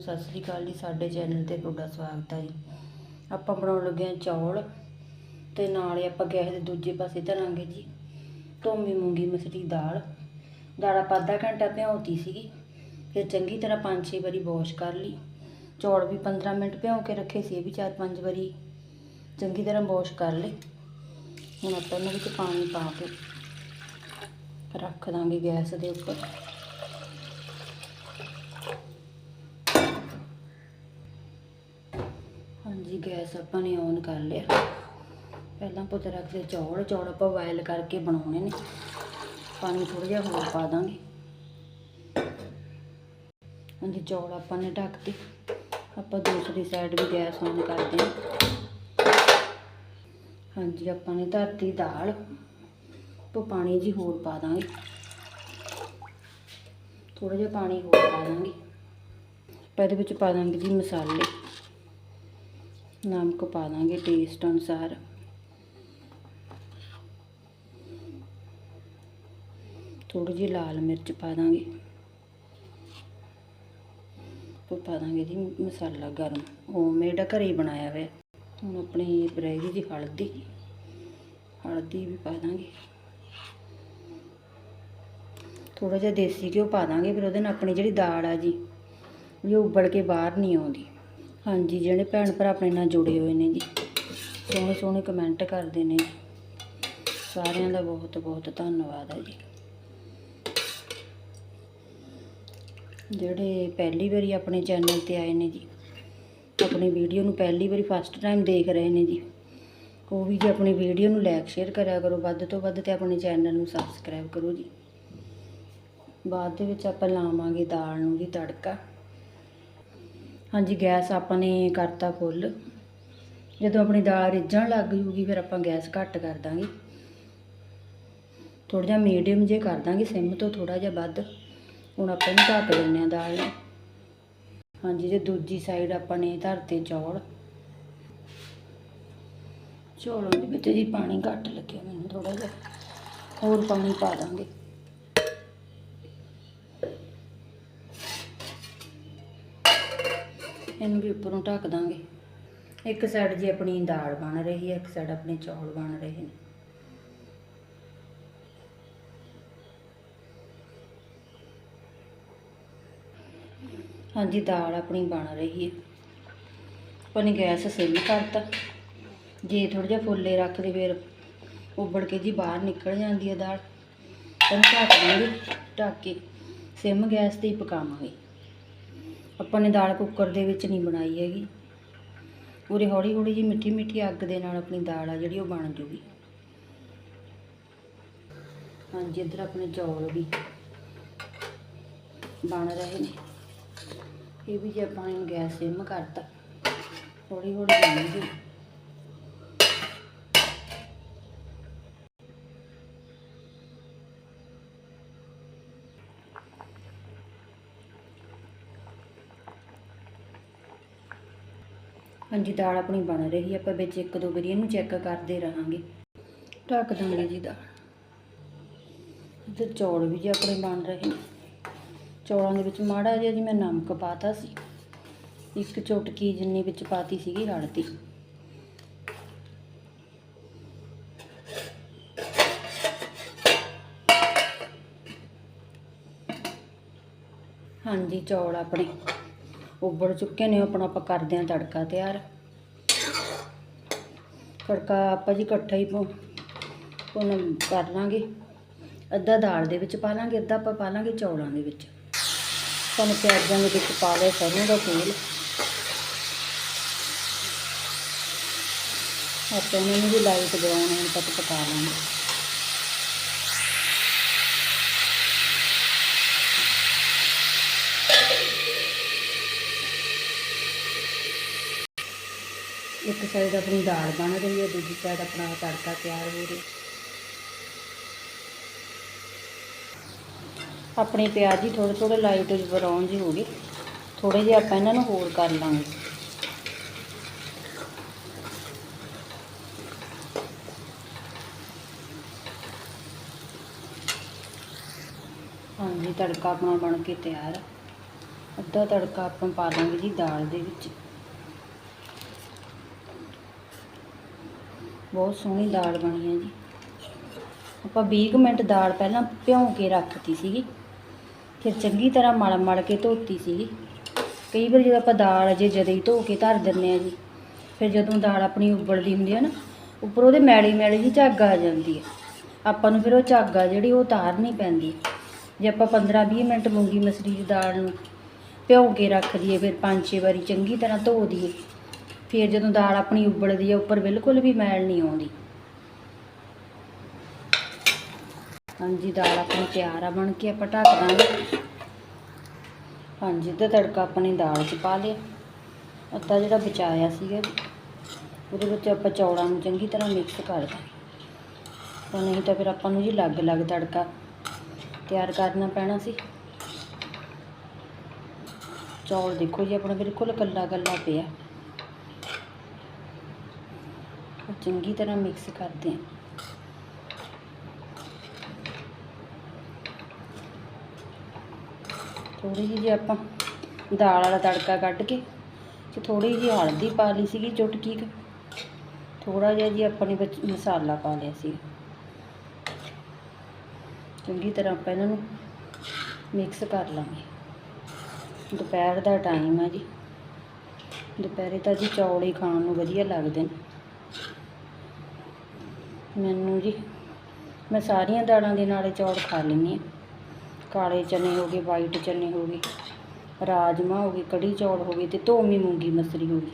ਸਤਿ ਸ੍ਰੀ ਅਕਾਲ ਜੀ, ਸਾਡੇ ਚੈਨਲ ਤੇ ਤੁਹਾਡਾ ਸਵਾਗਤ ਹੈ ਜੀ। ਆਪਾਂ ਬਣਾਉਣ ਲੱਗੇ ਹਾਂ ਚੌਲ ਤੇ ਨਾਲੇ ਆਪਾਂ ਗੈਸ ਦੇ ਦੂਜੇ ਪਾਸੇ ਧਰਾਂਗੇ ਜੀ ਧੋਮੀ ਮੂੰਗੀ ਮਸਰੀ ਦਾਲ। ਦਾਲ ਆਪਾਂ ਅੱਧਾ ਘੰਟਾ ਭਿਉਂਤੀ ਸੀਗੀ, ਫਿਰ ਚੰਗੀ ਤਰ੍ਹਾਂ ਪੰਜ ਛੇ ਵਾਰੀ ਵਾਸ਼ ਕਰ ਲਈ। ਚੌਲ ਵੀ 15 ਮਿੰਟ ਭਿਉਂ ਕੇ ਰੱਖੇ ਸੀ, ਇਹ ਵੀ ਚਾਰ ਪੰਜ ਵਾਰੀ ਚੰਗੀ ਤਰ੍ਹਾਂ ਵਾਸ਼ ਕਰ ਲਏ। ਹੁਣ ਆਪਾਂ ਇਹਨਾਂ ਵਿੱਚ ਪਾਣੀ ਪਾ ਕੇ ਰੱਖ ਦਾਂਗੇ ਗੈਸ ਦੇ ਉੱਪਰ ਹਾਂਜੀ ਗੈਸ ਆਪਾਂ ਨੇ ਔਨ ਕਰ ਲਿਆ। ਪਹਿਲਾਂ ਪੁੱਤ ਰੱਖਦੇ ਚੌਲ ਚੌਲ ਆਪਾਂ ਬੋਇਲ ਕਰਕੇ ਬਣਾਉਣੇ ਨੇ। ਪਾਣੀ ਥੋੜਾ ਜਿਹਾ ਹੋਰ ਪਾ ਦਾਂਗੇ। ਹਾਂਜੀ, ਚੌਲ ਆਪਾਂ ਨੇ ਢੱਕ ਢੱਕਤੇ ਆਪਾਂ ਦੂਸਰੀ ਸਾਈਡ ਵੀ ਗੈਸ ਔਨ ਕਰਦੇ ਹਾਂ। ਹਾਂਜੀ, ਆਪਾਂ ਨੇ ਧਰਤੀ ਦਾਲ ਤੋਂ ਪਾਣੀ ਜੀ ਹੋਰ ਪਾ ਦਾਂਗੇ। ਥੋੜਾ ਜਿਹਾ ਪਾਣੀ ਹੋਰ ਪਾ ਦਾਂਗੇ। ਆਪਾਂ ਇਹਦੇ ਵਿੱਚ ਪਾ ਦਾਂਗੇ ਜੀ ਮਸਾਲੇ। ਨਮਕ ਪਾ ਦਾਂਗੇ ਟੇਸਟ ਅਨੁਸਾਰ। ਥੋੜੀ ਜਿਹੀ ਲਾਲ ਮਿਰਚ ਪਾ ਦਾਂਗੇ। ਉਹ ਪਾ ਦਾਂਗੇ ਜੀ ਮਸਾਲਾ ਗਰਮ। ਉਹ ਹੋਮਮੇਡ ਘਰੇ ਹੀ ਬਣਾਇਆ ਹੋਇਆ। ਹੁਣ ਆਪਣੀ ਰਹਿ ਗਈ ਜੀ ਹਲਦੀ। ਹਲਦੀ ਵੀ ਪਾ ਦਾਂਗੇ। ਥੋੜਾ ਜਿਹਾ ਦੇਸੀ ਘਿਓ ਪਾ ਦਾਂਗੇ, ਫਿਰ ਉਹਦੇ ਨਾਲ ਆਪਣੀ ਜਿਹੜੀ ਦਾਲ ਆ ਜੀ ਵੀ ਉਹ ਉਬਲ ਕੇ ਬਾਹਰ ਨਹੀਂ ਆਉਂਦੀ। ਹਾਂਜੀ, ਜਿਹੜੇ ਭੈਣ ਭਰਾ ਆਪਣੇ ਨਾਲ ਜੁੜੇ ਹੋਏ ਨੇ ਜੀ, ਸੋਹਣੇ ਸੋਹਣੇ ਕਮੈਂਟ ਕਰਦੇ ਨੇ ਸਾਰਿਆਂ ਦਾ ਬਹੁਤ ਬਹੁਤ ਧੰਨਵਾਦ ਹੈ ਜੀ। ਜਿਹੜੇ ਪਹਿਲੀ ਵਾਰੀ ਆਪਣੇ ਚੈਨਲ ਤੇ ਆਏ ਨੇ ਜੀ, ਆਪਣੀ ਵੀਡੀਓ ਨੂੰ ਪਹਿਲੀ ਵਾਰੀ ਫਸਟ ਟਾਈਮ ਦੇਖ ਰਹੇ ਨੇ ਜੀ, ਉਹ ਵੀ ਜੀ ਆਪਣੀ ਵੀਡੀਓ ਨੂੰ ਲਾਈਕ ਸ਼ੇਅਰ ਕਰਿਆ ਕਰੋ। ਵੱਧ ਤੋਂ ਵੱਧ ਤੇ ਆਪਣੇ ਚੈਨਲ ਨੂੰ ਸਬਸਕ੍ਰਾਈਬ ਕਰੋ ਜੀ। ਬਾਅਦ ਦੇ ਵਿੱਚ ਆਪਾਂ ਲਾਵਾਂਗੇ ਦਾਲ ਨੂੰ ਜੀ ਤੜਕਾ। ਹਾਂਜੀ, ਗੈਸ ਆਪਾਂ ਨੇ ਕਰਤਾ ਫੁੱਲ। ਜਦੋਂ ਆਪਣੀ ਦਾਲ ਰਿੱਝਣ ਲੱਗ ਜੂਗੀ, ਫਿਰ ਆਪਾਂ ਗੈਸ ਘੱਟ ਕਰ ਦਾਂਗੇ। ਥੋੜਾ ਜਿਹਾ ਮੀਡੀਅਮ ਜੇ ਕਰ ਦਾਂਗੇ, ਸਿਮ ਤੋਂ ਥੋੜਾ ਜਿਹਾ ਵੱਧ। ਹੁਣ ਆਪਾਂ ਇਹਨੂੰ ਢੱਕ ਦਿੰਨੇ ਆ ਦਾਲ ਨੂੰ। ਹਾਂਜੀ, ਜੇ ਦੂਜੀ ਸਾਈਡ ਆਪਾਂ ਨੇ ਧਰਤੇ ਚੌਲ। ਚੌਲਾਂ ਦੇ ਵਿੱਚ ਜੀ ਪਾਣੀ ਘੱਟ ਲੱਗਿਆ ਮੈਨੂੰ ਥੋੜਾ ਜਿਹਾ। ਹੋਰ ਪਾਣੀ ਪਾ ਦਾਂਗੇ। ਇਹਨੂੰ ਵੀ ਉੱਪਰੋਂ ਢੱਕ ਦਾਂਗੇ। ਇੱਕ ਸਾਈਡ ਜੀ ਆਪਣੀ ਦਾਲ ਬਣ ਰਹੀ ਹੈ, ਇੱਕ ਸਾਈਡ ਆਪਣੇ ਚੌਲ ਬਣ ਰਹੇ ਨੇ। ਹਾਂਜੀ, ਦਾਲ ਆਪਣੀ ਬਣ ਰਹੀ ਹੈ। ਆਪਾਂ ਨੇ ਗੈਸ ਸਿਮ ਕਰਤਾ। ਜੇ ਥੋੜਾ ਜਿਹਾ ਫੁੱਲੇ ਰੱਖਦੇ ਫਿਰ ਉੱਬੜ ਕੇ ਜੀ ਬਾਹਰ ਨਿਕਲ ਜਾਂਦੀ ਹੈ ਦਾਲ। ਇਹਨੂੰ ਢੱਕ ਦਾਂਗੇ ਢੱਕ ਕੇ ਸਿਮ ਗੈਸ ਤੇ ਹੀ ਪਕਾਵਾਂਗੇ। ਆਪਾਂ ਨੇ ਦਾਲ ਕੁੱਕਰ ਦੇ ਵਿੱਚ ਨਹੀਂ ਬਣਾਈ ਹੈਗੀ। ਉਰੇ ਹੌਲੀ ਹੌਲੀ ਜੀ ਮਿੱਠੀ ਮਿੱਠੀ ਅੱਗ ਦੇ ਨਾਲ ਆਪਣੀ ਦਾਲ ਆ ਜਿਹੜੀ ਉਹ ਬਣ ਜੂਗੀ। ਹਾਂਜੀ, ਇੱਧਰ ਆਪਣੇ ਚੌਲ ਵੀ ਬਣ ਰਹੇ ਨੇ। ਇਹ ਵੀ ਜੇ ਆਪਾਂ ਨੇ ਗੈਸ ਸਿਮ ਕਰਤਾ, ਹੌਲੀ ਹੌਲੀ ਬਣਨਗੇ ਹਾਂਜੀ, ਦਾਲ ਆਪਣੀ ਬਣ ਰਹੀ ਆਪਾਂ ਵਿੱਚ ਇੱਕ ਦੋ ਵਾਰੀ ਇਹਨੂੰ ਚੈੱਕ ਕਰਦੇ ਰਹਾਂਗੇ। ਢੱਕ ਦਾਂਗੇ ਜੀ ਦਾਲ। ਤੇ ਚੌਲ ਵੀ ਜੀ ਆਪਣੇ ਬਣ ਰਹੇ ਨੇ। ਚੌਲਾਂ ਦੇ ਵਿੱਚ ਮਾੜਾ ਜਿਹਾ ਜੀ ਮੈਂ ਨਮਕ ਪਾਤਾ ਸੀ। ਇੱਕ ਚੁਟਕੀ ਜਿੰਨੀ ਵਿੱਚ ਪਾਤੀ ਸੀਗੀ ਹਲਦੀ ਹਾਂਜੀ, ਚੌਲ ਆਪਣੇ। ਉੱਬਲ ਚੁੱਕੇ ਨੇ, ਆਪਣਾ ਆਪਾਂ ਕਰਦੇ ਹਾਂ ਤੜਕਾ ਤਿਆਰ। ਤੜਕਾ ਆਪਾਂ ਜੀ ਇਕੱਠਾ ਹੀ ਭੁ- ਭੁੰਨ ਕਰ ਲਾਂਗੇ। ਅੱਧਾ ਦਾਲ ਦੇ ਵਿੱਚ ਪਾ ਲਾਂਗੇ, ਅੱਧਾ ਆਪਾਂ ਪਾ ਲਾਂਗੇ ਚੌਲਾਂ ਦੇ ਵਿੱਚ। ਤੁਹਾਨੂੰ ਪਿਆਜ਼ਾਂ ਦੇ ਵਿੱਚ ਪਾ ਲਿਆ ਸਰੋਂ ਦਾ ਤੇਲ। ਆਪਾਂ ਇਹਨਾਂ ਨੂੰ ਵੀ ਲਾਈਟ ਬਰਾਊਨ ਹੋਣ ਤੱਕ ਪਕਾ ਲਾਂਗੇ। ਇੱਕ ਸਾਈਡ ਆਪਣੀ ਦਾਲ ਬਣ ਰਹੀ ਹੈ, ਦੂਜੀ ਸਾਈਡ ਆਪਣਾ ਤੜਕਾ ਤਿਆਰ ਹੋ ਰਿਹਾ। ਆਪਣੇ ਪਿਆਜ਼ ਹੀ ਥੋੜੇ ਥੋੜੇ ਲਾਈਟ ਬਰਾਊਨ ਜਿਹੇ ਹੋ ਗਏ। ਥੋੜੇ ਜਿਹੇ ਆਪਾਂ ਇਹਨਾਂ ਨੂੰ ਹੋਰ ਕਰ ਲਾਂਗੇ। ਹਾਂਜੀ, ਤੜਕਾ ਆਪਣਾ ਬਣ ਕੇ ਤਿਆਰ। ਅੱਧਾ ਤੜਕਾ ਆਪਾਂ ਪਾ ਦਾਂਗੇ ਜੀ ਦਾਲ ਦੇ ਵਿੱਚ। ਬਹੁਤ ਸੋਹਣੀ ਦਾਲ ਬਣੀ ਹੈ ਜੀ। ਆਪਾਂ 20 ਕੁ ਮਿੰਟ ਦਾਲ ਪਹਿਲਾਂ ਭਿਉਂ ਕੇ ਰੱਖਤੀ ਸੀਗੀ। ਫਿਰ ਚੰਗੀ ਤਰ੍ਹਾਂ ਮਲ ਮਲ ਕੇ ਧੋਤੀ ਸੀਗੀ। ਕਈ ਵਾਰ ਜਦੋਂ ਆਪਾਂ ਦਾਲ ਅਜੇ ਜਦੇ ਹੀ ਧੋ ਕੇ ਧਰ ਦਿੰਨੇ ਆ ਜੀ, ਫਿਰ ਜਦੋਂ ਦਾਲ ਆਪਣੀ ਉਬਲਦੀ ਹੁੰਦੀ ਹੈ ਨਾ, ਉੱਪਰ ਉਹਦੇ ਮੈਲੀ ਮੈਲੀ ਜੀ ਝੱਗ ਆ ਜਾਂਦੀ ਹੈ। ਆਪਾਂ ਨੂੰ ਫਿਰ ਉਹ ਝੱਗ ਆ ਜਿਹੜੀ ਉਹ ਉਤਾਰਨੀ ਪੈਂਦੀ ਜੇ ਆਪਾਂ 15-20 ਮਿੰਟ ਮੂੰਗੀ ਮਸਰੀ ਦੀ ਦਾਲ ਨੂੰ ਭਿਉਂ ਕੇ ਰੱਖ ਦਈਏ, ਫਿਰ ਪੰਜ ਛੇ ਵਾਰੀ ਚੰਗੀ ਤਰ੍ਹਾਂ ਧੋ ਦਈਏ। ਫਿਰ ਜਦੋਂ ਦਾਲ ਆਪਣੀ ਉਬਲਦੀ ਹੈ ਉੱਪਰ ਬਿਲਕੁਲ ਵੀ ਮੈਲ ਨਹੀਂ ਆਉਂਦੀ। ਹਾਂਜੀ, ਦਾਲ ਆਪਣੀ ਤਿਆਰ ਆ, ਬਣ ਕੇ ਆਪਾਂ ਢੱਕ ਦਾਂਗੇ। ਹਾਂਜੀ ਤੇ ਤੜਕਾ ਆਪਣੀ ਦਾਲ 'ਚ ਪਾ ਲਿਆ। ਅੱਧਾ ਜਿਹੜਾ ਬਚਾਇਆ ਸੀਗਾ ਉਹਦੇ ਵਿੱਚ ਆਪਾਂ ਚੌਲਾਂ ਨੂੰ ਚੰਗੀ ਤਰ੍ਹਾਂ ਮਿਕਸ ਕਰ ਦਾਂਗੇ। ਤਾਂ ਨਹੀਂ ਤਾਂ ਫਿਰ ਆਪਾਂ ਨੂੰ ਜੀ ਲੱਗ ਲੱਗ ਤੜਕਾ ਤਿਆਰ ਕਰਨਾ ਪੈਣਾ ਸੀ। ਚੌਲ ਦੇਖੋ ਜੀ, ਆਪਣਾ ਬਿਲਕੁਲ ਕੱਲਾ ਕੱਲਾ ਪਿਆ। ਚੰਗੀ ਤਰ੍ਹਾਂ ਮਿਕਸ ਕਰਦੇ ਹਾਂ। ਥੋੜੀ ਜਿਹੀ ਜੇ ਆਪਾਂ ਦਾਲ ਵਾਲਾ ਤੜਕਾ ਕੱਢ ਕੇ ਤੇ ਥੋੜੀ ਜਿਹੀ ਹਲਦੀ ਪਾ ਲਈ ਸੀਗੀ ਚੁਟਕੀ ਕੁ ਥੋੜਾ ਜਿਹਾ ਜੀ ਆਪਾਂ ਨੇ ਵਿੱਚ ਮਸਾਲਾ ਪਾ ਲਿਆ ਸੀ। ਚੰਗੀ ਤਰ੍ਹਾਂ ਆਪਾਂ ਇਹਨਾਂ ਨੂੰ ਮਿਕਸ ਕਰ ਲਾਂਗੇ। ਦੁਪਹਿਰ ਦਾ ਟਾਈਮ ਹੈ ਜੀ। ਦੁਪਹਿਰੇ ਤਾਂ ਜੀ ਚੌਲ ਹੀ ਖਾਣ ਨੂੰ ਵਧੀਆ ਲੱਗਦੇ ਨੇ। ਮੈਨੂੰ ਜੀ, ਮੈਂ ਸਾਰੀਆਂ ਦਾਲਾਂ ਦੇ ਨਾਲੇ ਚੌਲ ਖਾ ਲੈਂਦੀ ਹਾਂ। ਕਾਲੇ ਚਨੇ ਹੋ ਗਏ ਵਾਈਟ ਚਨੇ ਹੋ ਗਏ, ਰਾਜਮਾ ਹੋ ਗਏ, ਕੜੀ ਚੌਲ ਹੋ ਗਏ ਤੇ ਧੋਮੀ ਮੂੰਗੀ ਮਸਰੀ ਹੋ ਗਈ।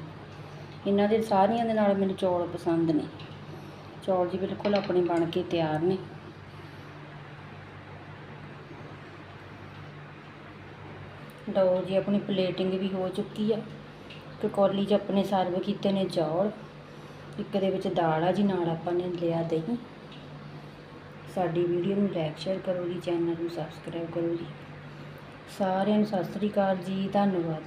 ਇਹਨਾਂ ਦੇ ਸਾਰੀਆਂ ਦੇ ਨਾਲ ਮੈਨੂੰ ਚੌਲ ਪਸੰਦ ਨੇ। ਚੌਲ ਜੀ ਬਿਲਕੁਲ ਆਪਣੇ ਬਣ ਕੇ ਤਿਆਰ ਨੇ। ਲਓ ਜੀ, ਆਪਣੀ ਪਲੇਟਿੰਗ ਵੀ ਹੋ ਚੁੱਕੀ ਆ। ਇੱਕ ਕੌਲੀ 'ਚ ਆਪਣੇ ਸਰਵ ਕੀਤੇ ਨੇ ਚੌਲ। ਇੱਕ ਦੇ ਵਿੱਚ ਦਾਲ ਆ ਜੀ, ਨਾਲ ਆਪਾਂ ਨੇ ਲਿਆ ਦਹੀਂ। ਸਾਡੀ ਵੀਡੀਓ ਨੂੰ ਲਾਈਕ, ਸ਼ੇਅਰ ਕਰੋ ਜੀ, ਚੈਨਲ ਨੂੰ ਸਬਸਕ੍ਰਾਈਬ ਕਰੋ ਜੀ। ਸਾਰਿਆਂ ਨੂੰ ਸਤਿ ਸ੍ਰੀ ਅਕਾਲ ਜੀ, ਧੰਨਵਾਦ